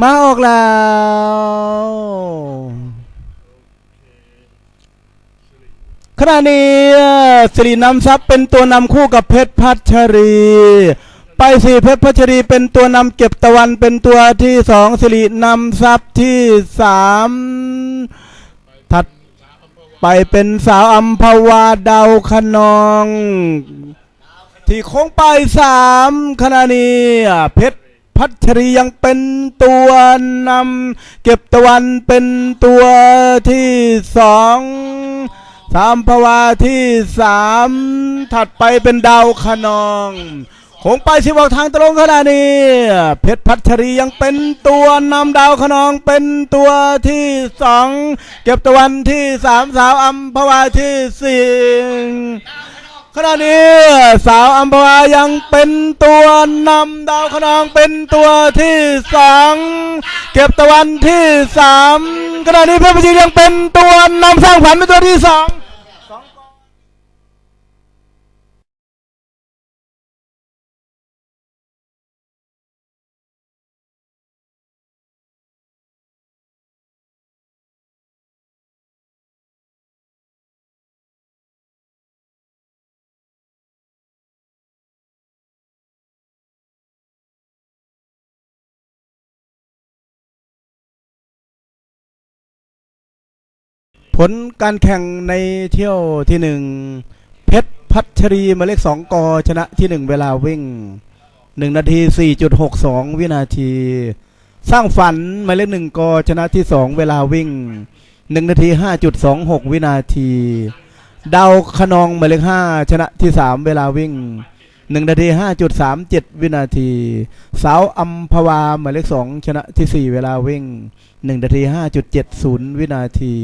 มาออกแล้ว ขณะนี้สิรินำทรัพย์เป็นตัวนำคู่กับเพชรพัชรี ไปสี่เพชรพัชรีเป็นตัวนำเก็บตะวันเป็นตัวที่สองสิรินำทรัพย์ที่สามถัดไปเป็นสาวอัมพวาดาวคนอง ที่โค้งไปสามขณะนี้เพชร พัชรียังเป็นตัวนำเก็บตะวันเป็นตัวที่สองสามภาวาที่สามถัดไปเป็นดาวขนองคงไปสิบออกทางตรงขณะนี้ เพชรพัชรียังเป็นตัวนำดาวขนองเป็นตัวที่สองเก็บตะวันที่สามสาวอัมพวาที่สี่ ขณะนี้สาวอัมพวายังเป็นตัวนำดาวขนองเป็นตัวที่สองเก็บตะวันที่สามขณะนี้เพชรพัชรียังเป็นตัวนำสร้างฝันเป็นตัวที่สอง ผลการแข่งในเที่ยวที่หนึ่งเพชรพัชรีหมายเลขสองกอชนะที่หนึ่งเวลาวิ่งหนึ่งนาทีสี่จุดหกสองวินาที สร้างฝันหมายเลขหนึ่งกอชนะที่สองเวลาวิ่งหนึ่งนาทีห้าจุดสองหกวินาทีดาวขนองหมายเลขห้าชนะที่สามเวลาวิ่งหนึ่งนาทีห้าจุดสามเจ็ดวินาที สาวอัมพวาหมายเลขสองชนะที่สี่เวลาวิ่งหนึ่งนาทีห้าจุดเจ็ดศูนย์วินาที